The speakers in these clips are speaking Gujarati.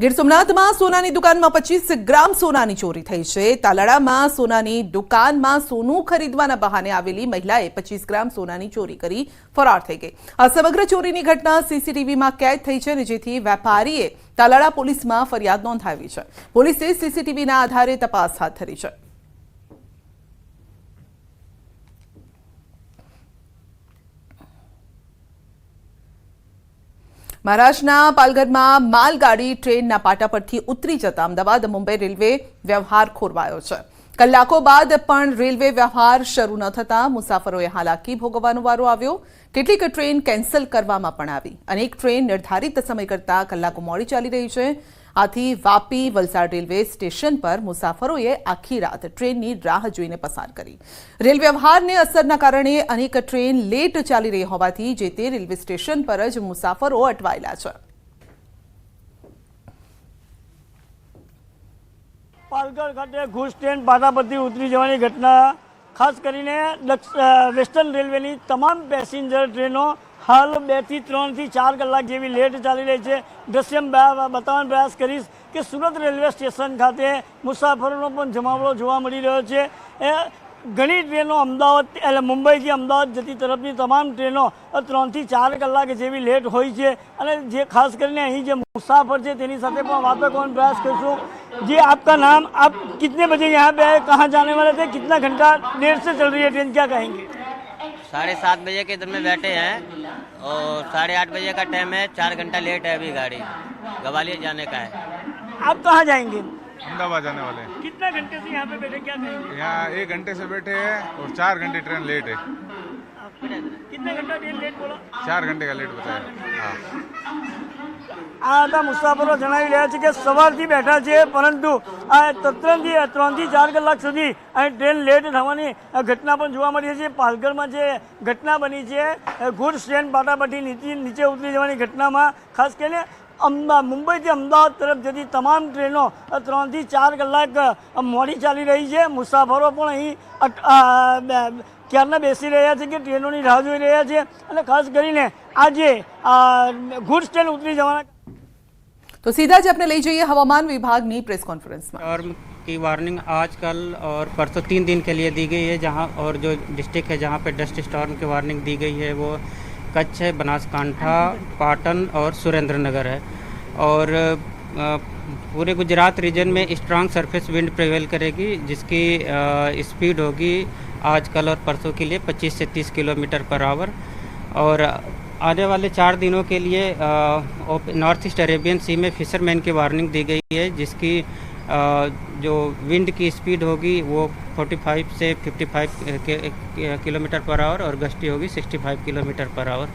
ગીર સોમનાથમાં સોનાની દુકાનમાં પચીસ ગ્રામ સોનાની ચોરી થઈ છે. તાલાળામાં સોનાની દુકાનમાં સોનું ખરીદવાના બહાને આવેલી મહિલાએ પચીસ ગ્રામ સોનાની ચોરી કરી ફરાર થઈ ગઈ. આ સમગ્ર ચોરીની ઘટના સીસીટીવીમાં કેદ થઈ છે અને જેથી વેપારીએ તાલાળા પોલીસમાં ફરિયાદ નોંધાવી છે. પોલીસે સીસીટીવીના આધારે તપાસ હાથ ધરી છે. મહારાષ્ટ્રના પાલઘરમાં માલગાડી ટ્રેનના પાટા પરથી ઉતરી જતા અમદાવાદ મુંબઈ રેલવે વ્યવહાર ખોરવાયો છે. કલાકો બાદ પણ રેલવે વ્યવહાર શરૂ ન થતાં મુસાફરોએ હાલાકી ભોગવવાનો વારો આવ્યો. કેટલીક ટ્રેન કેન્સલ કરવામાં પણ આવી. અનેક ટ્રેન નિર્ધારિત સમય કરતાં કલાકો મોડી ચાલી રહી છે. આથી વાપી વલસાડ રેલવે સ્ટેશન પર મુસાફરોએ આખી રાત ટ્રેનની રાહ જોઈને પસાર કરી. રેલ વ્યવહારને અસરના કારણે અનેક ટ્રેન લેટ ચાલી રહી હોવાથી જે તે રેલવે સ્ટેશન પર જ મુસાફરો અટવાયેલા છે. પાલઘર ખાતે ઘૂસ ટ્રેન પાટા ઉતરી જવાની ઘટના, ખાસ કરીને વેસ્ટર્ન રેલવેની તમામ પેસેન્જર ટ્રેનો હાલ બે થી ત્રણ થી ચાર કલાક જેવી લેટ ચાલી રહી છે દ્રશ્યમ બ- બતાવવાનો પ્રયાસ કરીશ કે સુરત રેલવે સ્ટેશન ખાતે મુસાફરોનો પણ જમાવડો જોવા મળી રહ્યો છે એ ઘણી ટ્રેનો અમદાવાદ એટલે મુંબઈથી અમદાવાદ જતી તરફની તમામ ટ્રેનો ત્રણથી ચાર કલાક જેવી લેટ હોય છે અને જે ખાસ કરીને અહીં જે मुसाफर છે તેની સાથે પણ વાતો કરવાનો प्रयास કરીશું जी आपका नाम आप कितने बजे यहाँ पे आए कहाँ जाने वाले थे कितना घंटा देर से चल रही है ट्रेन क्या कहेंगे साढ़े सात बजे के इधर में बैठे हैं और साढ़े आठ बजे का टाइम है चार घंटा लेट है अभी गाड़ी। ग्वालियर जाने का है। आप कहाँ जाएँगे? अहमदाबाद जाने वाले हैं। कितना घंटे से यहाँ पे बैठे क्या कहेंगे? यहाँ एक घंटे से बैठे हैं और चार घंटे ट्रेन लेट है। कितना घंटा ट्रेन लेट बोला चार घंटे का लेट बताया हाँ આ હતા મુસાફરો જણાવી રહ્યા છે કે સવારથી બેઠા છે પરંતુ આ તત્રણથી ત્રણથી ચાર કલાક સુધી અહીં ટ્રેન લેટ થવાની આ ઘટના પણ જોવા મળી છે પાલઘરમાં જે ઘટના બની છે ગુડ્સ ટ્રેન પાટાપટ્ટી નીચે નીચે ઉતરી જવાની ઘટનામાં ખાસ કરીને અમદાવાદ મુંબઈથી અમદાવાદ તરફ જતી તમામ ટ્રેનો ત્રણથી ચાર કલાક મોડી ચાલી રહી છે મુસાફરો પણ અહીં અટ- આ, બે- ક્યારના બેસી રહ્યા છે કે ટ્રેનોની રાહ જોઈ રહ્યા છે અને ખાસ કરીને આજે ગુડ્સ ટ્રેન ઉતરી જવાના તો સીધા જ આપણે લઈ જઈએ હવામાન વિભાગની પ્રેસ કોન્ફરન્સમાં स्टॉर्म की वार्निंग आज कल और परसों तीन दिन के लिए दी गई है जहां और जो डिस्ट्रिक्ट है जहां पे डस्ट स्टॉर्म की वार्निंग दी गई है वो कच्छ है बनासकांठा पाटन और सुरेंद्र नगर है और अ, पूरे गुजरात रीजन में स्ट्रांग सरफेस विंड प्रिवेल करेगी जिसकी स्पीड होगी आजकल और परसों के लिए 25 से 30 किलोमीटर पर आवर और आने वाले चार दिनों के लिए नॉर्थ ईस्ट अरेबियन सी में फिशरमैन की वार्निंग दी गई है जिसकी अ, जो विंड की स्पीड होगी वो 45 से 55 के- के- किलोमीटर पर आवर और गश्ती होगी 65 किलोमीटर पर आवर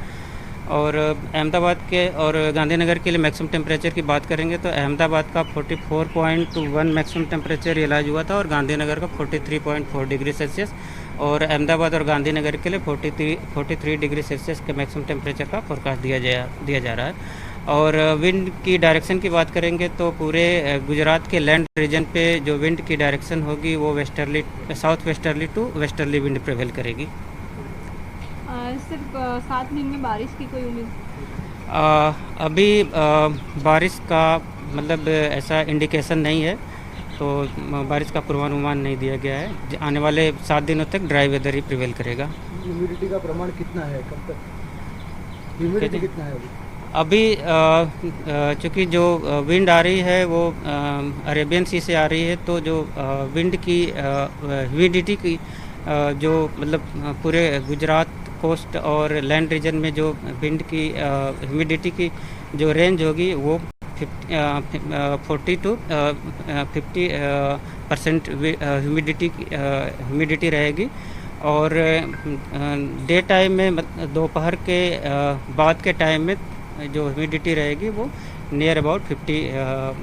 और अहमदाबाद के और गांधीनगर के लिए मैक्सिमम टेम्परेचर की बात करेंगे तो अहमदाबाद का 44.1 मैक्सिमम टेम्परेचर रियलाइज़ हुआ था और गांधीनगर का 43.4 डिग्री सेल्सियस और अहमदाबाद और गांधीनगर के लिए 43 43 डिग्री सेल्सियस के मैक्सिमम टेम्परेचर का फोरकास्ट दिया जा दिया जा रहा है। और विंड की डायरेक्शन की बात करेंगे तो पूरे गुजरात के लैंड रीजन पे जो विंड की डायरेक्शन होगी वो westerly south westerly to westerly wind prevail करेगी। सिर्फ़ सात दिन में बारिश की कोई उम्मीद? अभी अ, बारिश का मतलब ऐसा इंडिकेशन नहीं है तो बारिश का पूर्वानुमान नहीं दिया गया है। आने वाले सात दिनों तक ड्राई वेदर ही प्रिवेल करेगा। ह्यूमिडिटी का प्रमाण कितना है कब तक? ह्यूमिडिटी कितना है अभी? अभी अ, जो विंड आ रही है वो अरेबियन सी से आ रही है तो जो विंड की ह्यूमिडिटी की जो मतलब पूरे गुजरात कोस्ट और लैंड रीजन में जो विंड की ह्यूमिडिटी की जो रेंज होगी वो forty two fifty percent humidity humidity रहेगी। और डे टाइम में दोपहर के बाद के टाइम में जो ह्यूमिडिटी रहेगी वो नियर अबाउट फिफ्टी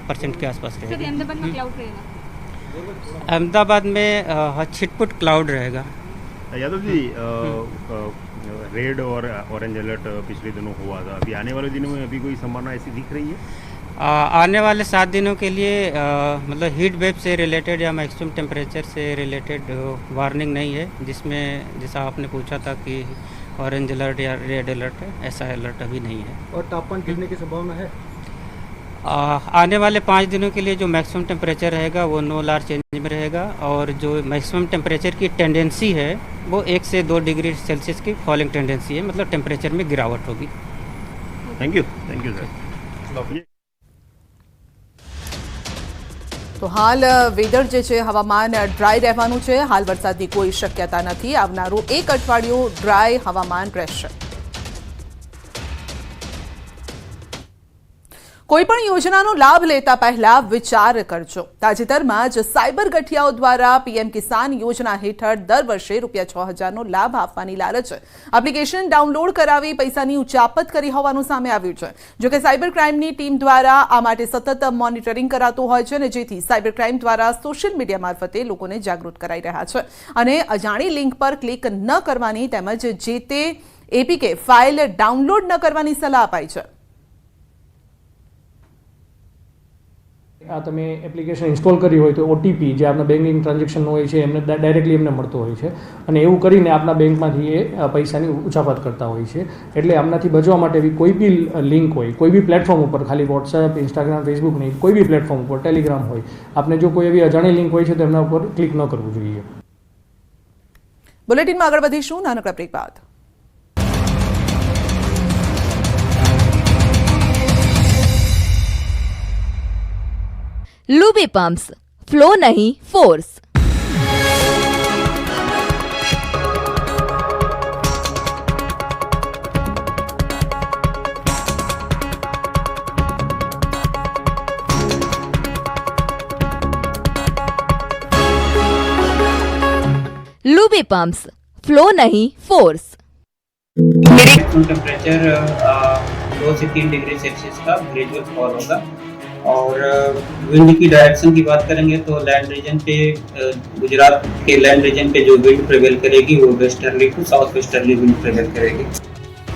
परसेंट के आसपास रहेगी। अहमदाबाद में क्लाउड रहेगा? अहमदाबाद में अ, छिटपुट क्लाउड रहेगा। यादव जी अ, रेड और ऑरेंज अलर्ट पिछले दिनों हुआ था। अभी आने वाले दिनों में अभी कोई संभावना ऐसी दिख रही है? आ, आने वाले सात दिनों के लिए आ, मतलब हीट वेव से रिलेटेड या मैक्सिमम टेम्परेचर से रिलेटेड वार्निंग नहीं है जिसमें जैसा आपने पूछा था कि ऑरेंज अलर्ट या रेड अलर्ट ऐसा अलर्ट अभी नहीं है। और तापमान गिरने की संभावना है? आ, आने वाले पाँच दिनों के लिए जो मैक्सिमम टेम्परेचर रहेगा वो नो लार्ज चेंज में रहेगा और जो मैक्सिमम टेम्परेचर की टेंडेंसी है वो एक से दो डिग्री सेल्सियस की फॉलिंग टेंडेंसी है मतलब टेम्परेचर में गिरावट होगी thank you thank you sir તો હાલ વેધર જે છે હવામાન ડ્રાય રહેવાનું છે હાલ વરસાદની કોઈ શક્યતા નથી આવનારું એક અઠવાડિયું ડ્રાય હવામાન રહેશે કોઈપણ યોજનાનો લાભ લેતા પહેલા વિચાર કરજો. તાજેતરમાં જ સાયબર ગઠિયાઓ દ્વારા પીએમ કિસાન યોજના હેઠળ દર વર્ષે રૂપિયા છ હજારનો લાભ આપવાની લાલચ એપ્લિકેશન ડાઉનલોડ કરાવી પૈસાની ઉચાપત કરી હોવાનું સામે આવ્યું છે. જોકે સાયબર ક્રાઇમની ટીમ દ્વારા આ માટે સતત મોનિટરિંગ કરાતું હોય છે અને જેથી સાયબર ક્રાઇમ દ્વારા સોશિયલ મીડિયા મારફતે લોકોને જાગૃત કરાઈ રહ્યા છે. અને અજાણી લિંક પર ક્લિક ન કરવાની તેમજ જે તે એપીકે ફાઇલ ડાઉનલોડ ન કરવાની સલાહ અપાઈ છે. આ તમે એપ્લિકેશન ઇન્સ્ટોલ કરી હોય તો ઓટીપી જે આપણા બેંકિંગ ટ્રાન્ઝેક્શન હોય છે, એમને ડાયરેક્ટલી એમને મળતો હોય છે. અને એવું કરીને આપણા બેંકમાંથી એ પૈસાની ઉછાપત કરતા હોય છે. એટલે આમનાથી બચવા માટે એવી કોઈ બી લિંક હોય, કોઈ બી પ્લેટફોર્મ ઉપર, ખાલી વોટ્સએપ ઇન્સ્ટાગ્રામ ફેસબુક નહીં, કોઈ બી પ્લેટફોર્મ ઉપર ટેલિગ્રામ હોય, આપને જો કોઈ એવી અજાણી લિંક હોય છે તો એમના ઉપર ક્લિક ન કરવું જોઈએ. બુલેટિનમાં આગળ વધીશું. નાનકડા બ્રેક બાદ. लूबी पंप्स, फ्लो नहीं, फोर्स। लूबी पंप्स, फ्लो नहीं, फोर्स। टेम्परेचर दो से तीन डिग्री सेल्सियस का ग्रेजुअल फॉल होगा। और विंड की डायरेक्शन की बात करेंगे तो लैंड रीजन पे अ, गुजरात के लैंड रीजन पे जो विंड प्रिवेल करेगी वो westerly to south westerly wind prevail करेगी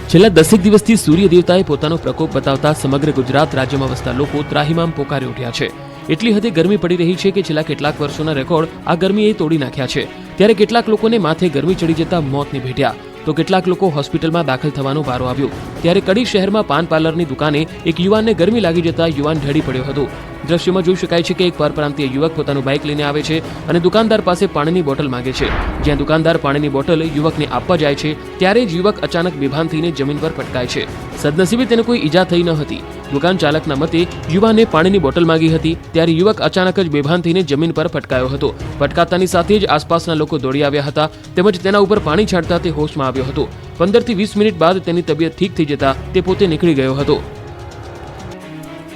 છેલ્લા દસેક દિવસથી સૂર્ય દેવતાએ પોતાનો પ્રકોપ બતાવતા સમગ્ર ગુજરાત રાજ્યમાં વસતા લોકો ત્રાહિમામ પોકારી ઉઠ્યા છે એટલી હદે ગરમી પડી રહી છે કે છેલ્લા કેટલાક વર્ષોના રેકોર્ડ આ ગરમીએ તોડી નાખ્યા છે ત્યારે કેટલાક લોકોને માથે ગરમી ચડી જતા મોતને ભેટ્યા તો કેટલાક લોકો હોસ્પિટલમાં દાખલ થવાનો વારો આવ્યો. ત્યારે કડી શહેરમાં પાન પાર્લરની દુકાને એક યુવાનને ગરમી લાગી જતા યુવાન ઢળી પડ્યો હતો. દ્રશ્યમાં જોઈ શકાય છે કે એક પરપ્રાંતીય યુવક પોતાનું બાઇક લઈને આવે છે અને દુકાનદાર પાસે પાણીની બોટલ માંગે છે. જ્યાં દુકાનદાર પાણીની બોટલ યુવકને આપવા જાય છે, ત્યારે જ યુવક અચાનક બેભાન થઈને જમીન પર પટકાય છે. સદનસીબે તેને કોઈ ઈજા થઈ ન હતી. દુકાન ચાલકના મતે, યુવાને પાણીની બોટલ માંગી હતી, ત્યારે યુવક અચાનક જ બેભાન થઈને જમીન પર ફટકાયો હતો. ફટકાતાની સાથે જ આસપાસના લોકો દોડી આવ્યા હતા, તેમજ તેના ઉપર પાણી છાંટતા તે હોશમાં આવ્યો હતો. પંદરથી વીસ મિનિટ બાદ તેની તબિયત ઠીક થઈ જતા તે પોતે નીકળી ગયો હતો.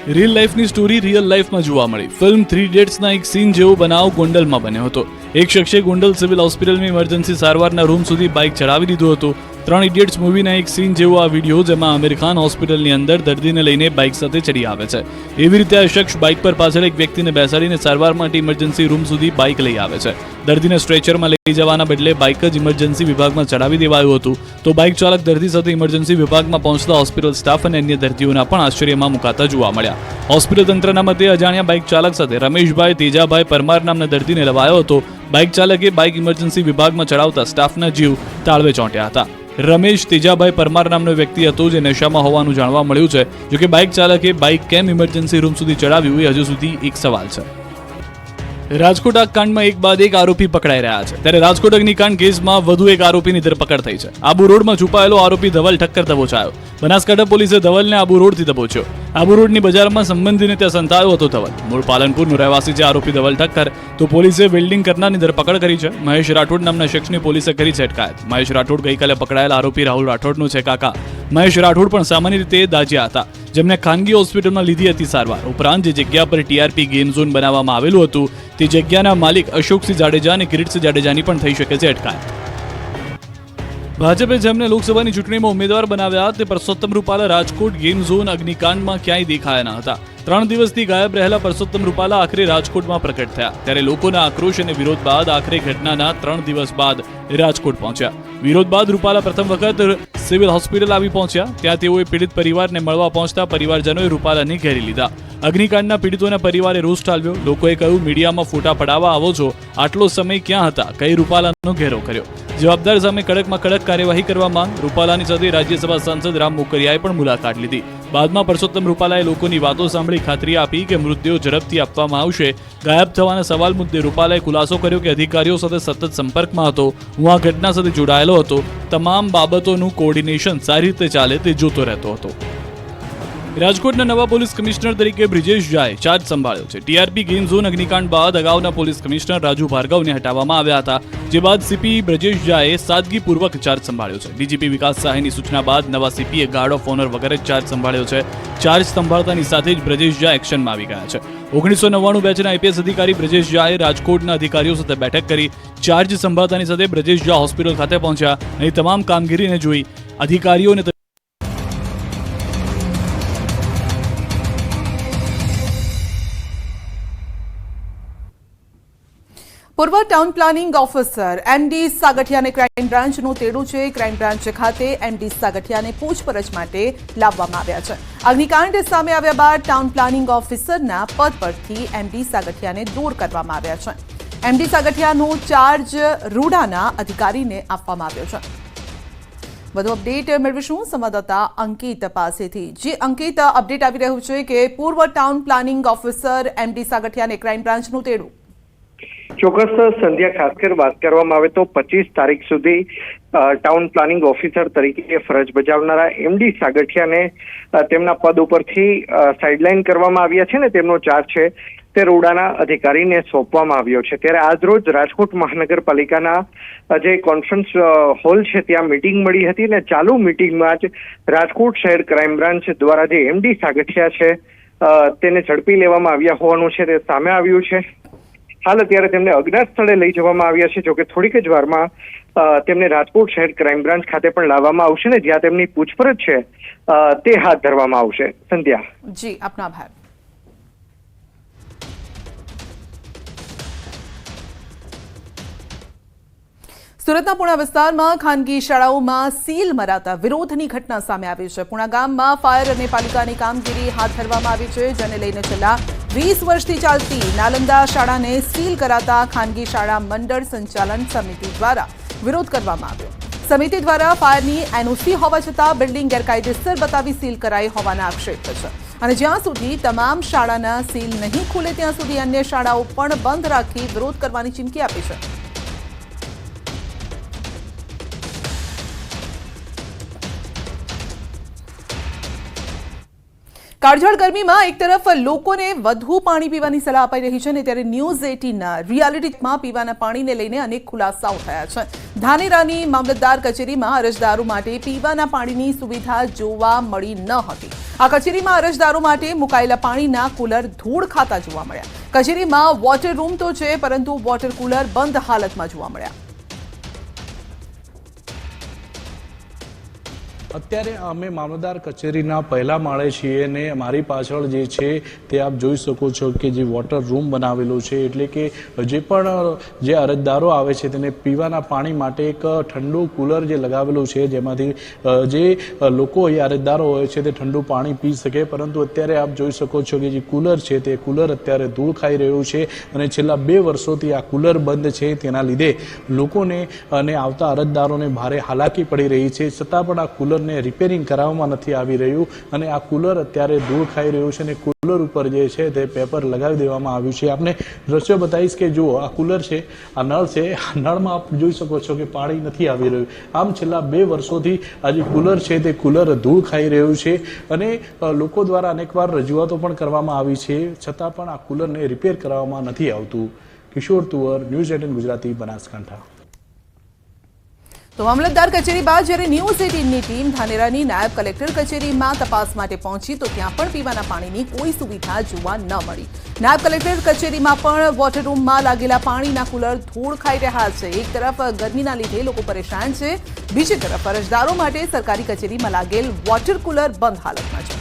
રિયલ લાઈફની સ્ટોરી રિયલ લાઈફમાં જોવા મળી. ફિલ્મ થ્રી ડેટ્સના એક સીન જેવો બનાવ ગોંડલમાં બન્યો હતો. એક શખ્સે ગોંડલ સિવિલ હોસ્પિટલની ઇમરજન્સી સારવારના રૂમ સુધી બાઇક ચડાવી દીધું હતું. ત્રણ ઇડિયટ્સ મૂવીના એક સીન જેવો આ વીડિયો જેમાં આમિર ખાન હોસ્પિટલની અંદર દર્દીને લઈને બાઇક સાથે ચડી આવે છે. એવી રીતે આ શખ્સ બાઇક પર પાછળ એક વ્યક્તિને બેસાડીને સારવાર માટે ઇમરજન્સી રૂમ સુધી બાઇક લઈ આવે છે. દર્દીને સ્ટ્રેચરમાં લઈ જવાના બદલે બાઇક જ ઇમરજન્સી વિભાગમાં ચડાવી દેવાયું હતું. તો બાઇક ચાલક દર્દી સાથે ઇમરજન્સી વિભાગમાં પહોંચતા હોસ્પિટલ સ્ટાફ અને અન્ય દર્દીઓના પણ આશ્ચર્યમાં મુકાતા જોવા મળ્યા. હોસ્પિટલ તંત્રના મતે અજાણ્યા બાઇક ચાલક સાથે રમેશભાઈ તેજાભાઈ પરમાર નામના દર્દીને લવાયો હતો. બાઇક ચાલકે બાઇક ઇમરજન્સી વિભાગમાં ચડાવતા સ્ટાફના જીવ તાળવે ચોંટ્યા હતા. રમેશ તેજાભાઈ પરમાર નામનો વ્યક્તિ હતો જે નશામાં હોવાનું જાણવા મળ્યું છે. જોકે બાઇક ચાલકે બાઇક કેમ ઇમરજન્સી રૂમ સુધી ચડાવ્યું એ હજુ સુધી એક સવાલ છે. રાજકોટ આગકાંડમાં એક બાદ એક આરોપી પકડાઈ રહ્યા છે. ત્યારે રાજકોટ અગ્નિકાંડ કેસમાં વધુ એક આરોપીની ધરપકડ થઈ છે. આબુ રોડમાં છુપાયેલો આરોપી ધવલ ઠક્કર દબોચાયો બનાસકાંઠા પોલીસે ધવલને આબુ રોડથી દબોચ્યો આબુ રોડની બજારમાં સંબંધીને ત્યાં સંતાયો હતો ધવલ. મૂળ પાલનપુરનો રહેવાસી છે આરોપી ધવલ ઠક્કર. તો પોલીસે વેલ્ડિંગ કરનારની ધરપકડ કરી છે. મહેશ રાઠોડ નામના શખ્સની પોલીસે કરી છે અટકાયત. મહેશ રાઠોડ ગઈકાલે પકડાયેલા આરોપી રાહુલ રાઠોડનો છે કાકા. મહેશ રાઠોડ પણ સામાન્ય રીતે દાજ્યા હતા. જેમને ખાનગી હોસ્પિટલમાં લીધી હતી સારવાર. ઉપરાંત જે જગ્યા પર ટીઆરપી ગેમ ઝોન બનાવવામાં આવેલું હતું તે જગ્યાના માલિક અશોકસિંહ જાડેજા અને કિરીટસિંહ જાડેજાની પણ થઈ શકે છે અટકાયત ભાજપે જેમને લોકસભાની ચૂંટણીમાં ઉમેદવાર બનાવ્યા તે પરસોત્તમ રૂપાલા રાજકોટ ગેમ ઝોન અગ્નિકાંડમાં ક્યાંય દેખાયા ન હતા ત્રણ દિવસથી ગાયબ રહેલા પરસોત્તમ રૂપાલા આખરે રાજકોટમાં પ્રકટ થયા ત્યારે લોકોના આક્રોશ અને વિરોધ બાદ આખરે ઘટનાના ત્રણ દિવસ બાદ રાજકોટ પહોંચ્યા વિરોધ બાદ રૂપાલા પ્રથમ વખત સિવિલ હોસ્પિટલ આવી પહોંચ્યા. ત્યાં તેઓએ પીડિત પરિવારને મળવા પહોંચતા પરિવારજનોએ રૂપાલાને ઘેરી લીધા. અગ્નિકાંડના પીડિતોના પરિવારે રોષ ઠાલવ્યો. લોકોએ કહ્યું, મીડિયામાં ફોટા પડાવવા આવો છો. આટલો સમય ક્યાં હતા? કઈ રૂપાલાનો ઘેરો કર્યો? જવાબદાર સામે કડકમાં કડક કાર્યવાહી કરવા માંગ. રૂપાલાની સાથે રાજ્યસભા સાંસદ રામ મોકરિયાએ પણ મુલાકાત લીધી. બાદમાં પરસોત્તમ રૂપાલાએ લોકોની વાતો સાંભળી ખાતરી આપી કે મૃતદેહો ઝડપથી આપવામાં આવશે. ગાયબ થવાના સવાલ મુદ્દે રૂપાલાએ ખુલાસો કર્યો કે અધિકારીઓ સાથે સતત સંપર્કમાં હતો. હું આ ઘટના સાથે જોડાયેલો હતો. તમામ બાબતોનું કોર્ડિનેશન સારી રીતે ચાલે તે જોતો રહેતો હતો. રાજકોટના નવા પોલીસ કમિશનર તરીકે બ્રિજેશ ઝાએ ચાર્જ સંભાળ્યો છે. ટીઆરપી ગ્રીન ઝોન અગ્નિકાંડ બાદ અગાઉના પોલીસ કમિશનર રાજુ ભાર્ગવને હટાવવામાં આવ્યા હતા, જે બાદ સીપી બ્રજેશ ઝાએ સાદગીપૂર્વક ચાર્જ સંભાળ્યો છે. ડીજીપી વિકાસ સહાયની સૂચના બાદ નવા સીપીએ ગાર્ડ ઓફ ઓનર વગેરે ચાર્જ સંભાળ્યો છે. ચાર્જ સંભાળતાની સાથે જ બ્રજેશ ઝા એક્શનમાં આવી ગયા છે. ઓગણીસો નવ્વાણું બેચના આઈપીએસ અધિકારી બ્રજેશ ઝાએ રાજકોટના અધિકારીઓ સાથે બેઠક કરી ચાર્જ સંભાળતાની સાથે બ્રજેશ ઝા હોસ્પિટલ ખાતે પહોંચ્યા. અને તમામ કામગીરીને જોઈ અધિકારીઓને પૂર્વ ટાઉન પ્લાનિંગ ઓફિસર એમડી સાગઠિયાને ક્રાઇમ બ્રાન્ચનું તેડું છે. ક્રાઇમ બ્રાન્ચ ખાતે એમડી સાગઠિયાને પૂછપરછ માટે લાવવામાં આવ્યા છે. અગ્નિકાંડ સામે આવ્યા બાદ ટાઉન પ્લાનિંગ ઓફિસરના પદ પરથી એમડી સાગઠિયાને દૂર કરવામાં આવ્યા છે. એમડી સાગઠિયાનો ચાર્જ રૂડાના અધિકારીને આપવામાં આવ્યો છે. વધુ અપડેટ મેળવીશું સંવાદદાતા અંકિત પાસેથી. જે અંકિત, અપડેટ આવી રહ્યું છે કે પૂર્વ ટાઉન પ્લાનિંગ ઓફિસર એમડી સાગઠિયાને ક્રાઇમ બ્રાન્ચનું તેડું ચોક્કસ સંધ્યા, ખાસ કરી વાત કરવામાં આવે તો પચીસ તારીખ સુધી ટાઉન પ્લાનિંગ ઓફિસર તરીકે ફરજ બજાવનારા એમડી સાગઠિયાને તેમના પદ ઉપરથી સાઇડલાઇન કરવામાં આવ્યા છે ને તેમનો ચાર્જ છે તે રોડાના અધિકારીને સોંપવામાં આવ્યો છે. ત્યારે આજરોજ રાજકોટ મહાનગરપાલિકાના જે કોન્ફરન્સ હોલ છે ત્યાં મિટિંગ મળી હતી ને ચાલુ મિટિંગમાં જ રાજકોટ શહેર ક્રાઇમ બ્રાન્ચ દ્વારા જે એમડી સાગઠિયા છે તેને ઝડપી લેવામાં આવ્યા હોવાનું છે તે સામે આવ્યું છે. હાલ અત્યારે તેમને અજ્ઞાત સ્થળે લઈ જવામાં આવ્યા છે. જોકે થોડીક જ વારમાં તેમને રાજકોટ શહેર ક્રાઇમ બ્રાન્ચ ખાતે પણ લાવવામાં આવશે ને જ્યાં તેમની પૂછપરછ છે તે હાથ ધરવામાં આવશે. સંધ્યા. જી, આપનો આભાર. સુરતના પુણા વિસ્તારમાં ખાનગી શાળાઓમાં સીલ મરાતા વિરોધની ઘટના સામે આવી છે. પુણા ગામમાં ફાયર અને પાલિકાની કામગીરી હાથ ધરવામાં આવી છે, જેને લઈને છેલ્લા વીસ વર્ષથી ચાલતી નાલંદા શાળાને સીલ કરાતા ખાનગી શાળા મંડળ સંચાલન સમિતિ દ્વારા વિરોધ કરવામાં આવ્યો. સમિતિ દ્વારા ફાયરની એનઓસી હોવા છતાં બિલ્ડિંગ ગેરકાયદેસર બતાવી સીલ કરાઈ હોવાના આક્ષેપ છે. અને જ્યાં સુધી તમામ શાળાના સીલ નહીં ખુલે, ત્યાં સુધી અન્ય શાળાઓ પણ બંધ રાખી વિરોધ કરવાની ચીમકી આપી છે. કાળઝાળ ગરમીમાં એક તરફ લોકોને વધુ પાણી પીવાની સલાહ અપાઈ રહી છે ને ત્યારે ન્યૂઝ એટીનના રિયાલિટીમાં પીવાના પાણીને લઈને અનેક ખુલાસાઓ થયા છે. ધાનેરાની મામલતદાર કચેરીમાં અરજદારો માટે પીવાના પાણીની સુવિધા જોવા મળી ન હતી. આ કચેરીમાં અરજદારો માટે મુકાયેલા પાણીના કુલર ધૂળ ખાતા જોવા મળ્યા. કચેરીમાં વોટર રૂમ તો છે, પરંતુ વોટર કુલર બંધ હાલતમાં જોવા મળ્યા. અત્યારે અમે મામલતદાર કચેરીના પહેલા માળે છીએ અને મારી પાછળ જે છે તે આપ જોઈ શકો છો કે જે વોટર રૂમ બનાવેલો છે, એટલે કે જે પણ જે અરજદારો આવે છે તેને પીવાના પાણી માટે એક ઠંડુ કુલર જે લગાવેલું છે, જેમાંથી જે લોકો એ અરજદારો હોય છે તે ઠંડુ પાણી પી શકે, પરંતુ અત્યારે આપ જોઈ શકો છો કે જે કુલર છે તે કુલર અત્યારે ધૂળ ખાઈ રહ્યું છે અને છેલ્લા બે વર્ષોથી આ કુલર બંધ છે તેના લીધે લોકોને અને આવતા અરજદારોને ભારે હાલાકી પડી રહી છે. છતાં પણ આ કુલરને રિપેરિંગ કરાવવામાં નથી આવી રહ્યું અને આ કુલર અત્યારે ધૂળ ખાઈ રહ્યું છે અને કુલર ઉપર જે છે તે પેપર લગાવી દેવામાં આવ્યું છે. આપને દ્રશ્યો બતાવીશ કે જુઓ, આ કુલર છે, આ નળ છે, આ નળમાં આપ જોઈ શકો છો કે પાણી નથી આવી રહ્યું. આમ છેલ્લા બે વર્ષોથી આ જે કુલર છે તે કુલર ધૂળ ખાઈ રહ્યું છે અને લોકો દ્વારા અનેકવાર રજૂઆતો પણ કરવામાં આવી છે. છતાં પણ આ કુલરને રિપેર કરવામાં નથી આવતું. Kishore Tuvar, news eighteen Gujarati Banaskantha. તો મામલતદાર કચેરી બાદ જ્યારે ન્યૂઝ એટીનની ટીમ ધાનેરાની નાયબ કલેક્ટર કચેરીમાં તપાસ માટે પહોંચી, તો ત્યાં પણ પીવાના પાણીની કોઈ સુવિધા જોવા ન મળી. નાયબ કલેક્ટર કચેરીમાં પણ વોટર રૂમમાં લાગેલા પાણીના કુલર ધૂળ ખાઈ રહ્યા છે. એક તરફ ગરમીના લીધે લોકો પરેશાન છે, બીજી તરફ અરજદારો માટે સરકારી કચેરીમાં લાગેલ વોટર કુલર બંધ હાલતમાં છે.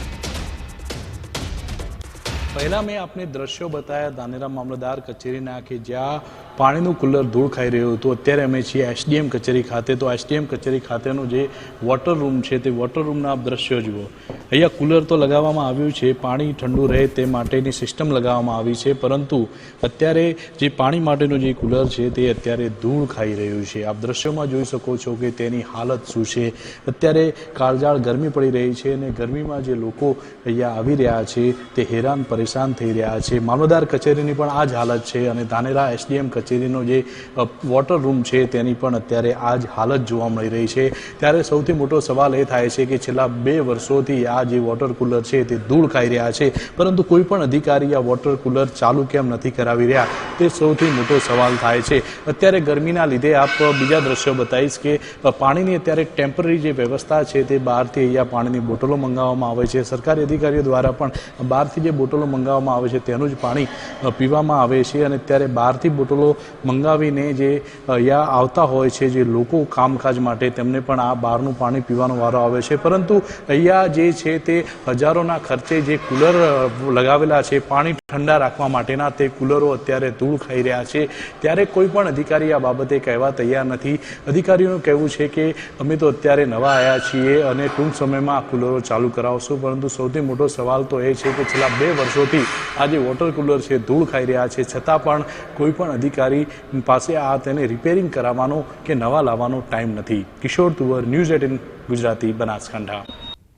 પહેલા મેં આપને દ્રશ્યો બતાવ્યા ધાનેરા મામલતદાર કચેરીના કે જ્યાં પાણીનું કુલર ધૂળ ખાઈ રહ્યું હતું. અત્યારે અમે છીએ એસડીએમ કચેરી ખાતે. તો એસડીએમ કચેરી ખાતેનો જે વોટર રૂમ છે તે વોટર રૂમના આપ દ્રશ્યો જુઓ. અહીંયા કુલર તો લગાવવામાં આવ્યું છે, પાણી ઠંડુ રહે તે માટેની સિસ્ટમ લગાવવામાં આવી છે. પરંતુ અત્યારે જે પાણી માટેનું જે કુલર છે તે અત્યારે ધૂળ ખાઈ રહ્યું છે. આપ દ્રશ્યોમાં જોઈ શકો છો કે તેની હાલત શું છે. અત્યારે કાળજાળ ગરમી પડી રહી છે અને ગરમીમાં જે લોકો અહીંયા આવી રહ્યા છે તે હેરાન પરેશાન થઈ રહ્યા છે. મામલતદાર કચેરીની પણ આ જ હાલત છે અને ધાનેરા એસડીએમ કચેરીનો જે વોટર રૂમ છે તેની પણ અત્યારે આ જ હાલત જોવા મળી રહી છે. ત્યારે સૌથી મોટો સવાલ એ થાય છે કે છેલ્લા બે વર્ષોથી આ જે વોટર કુલર છે તે ધૂળ ખાઈ રહ્યા છે. પરંતુ કોઈ પણ અધિકારી આ વોટર કુલર ચાલુ કેમ નથી કરાવી રહ્યા? તે સૌથી મોટો સવાલ થાય છે. અત્યારે ગરમીના લીધે આપ બીજા દ્રશ્યો બતાવીશ કે પાણીની અત્યારે ટેમ્પરરી જે વ્યવસ્થા છે તે બહારથી અહીંયા પાણીની બોટલો મંગાવવામાં આવે છે. સરકારી અધિકારીઓ દ્વારા પણ બહારથી જે બોટલો મંગાવવામાં આવે છે તેનું જ પાણી પીવામાં આવે છે અને ત્યારે બહારથી બોટલો મંગાવીને જે અહીંયા આવતા હોય છે, જે લોકો કામકાજ માટે, તેમને પણ આ બહારનું પાણી પીવાનો વારો આવે છે. પરંતુ અહીંયા જે છે તે હજારોના ખર્ચે જે કુલર લગાવેલા છે, પાણી ઠંડા રાખવા માટેના તે કુલરો અત્યારે ધૂળ ખાઈ રહ્યા છે. ત્યારે કોઈ પણ અધિકારી આ બાબતે કહેવા તૈયાર નથી. અધિકારીઓનું કહેવું છે કે અમે તો અત્યારે નવા આવ્યા છીએ અને ટૂંક સમયમાં આ કુલરો ચાલુ કરાવશું. પરંતુ સૌથી મોટો સવાલ તો એ છે કે છેલ્લા બે વર્ષોથી આ જે વોટર કુલર છે ધૂળ ખાઈ રહ્યા છે. છતાં પણ કોઈ પણ અધિકારી પાસે આ તેને રિપેરિંગ કરાવવાનો કે નવા લાવવાનો ટાઈમ નથી. Kishore Tuvar, news eighteen, Gujarati Banaskantha.